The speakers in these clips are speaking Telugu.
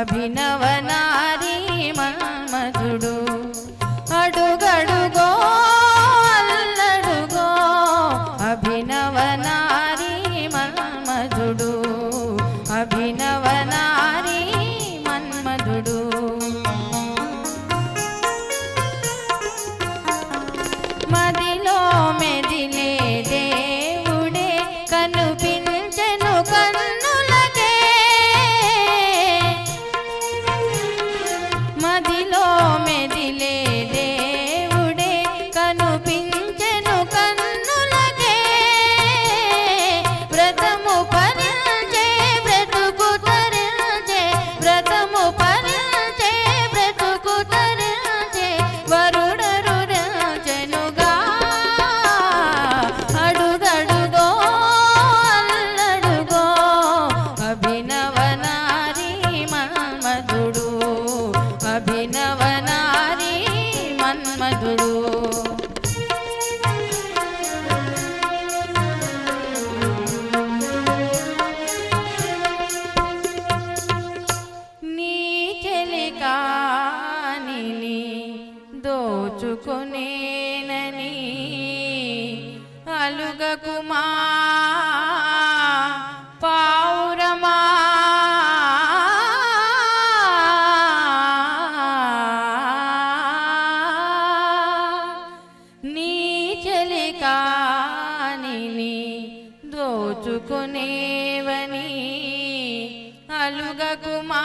अभिनवना చలికానిని దోచుకునేనని అలుగకుమా పావురమా. నీ చెలికాని దోచుకునేవని అలుగకుమా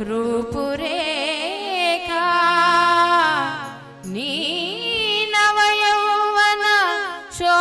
రూపురేఖా. నీ నవయౌవన శో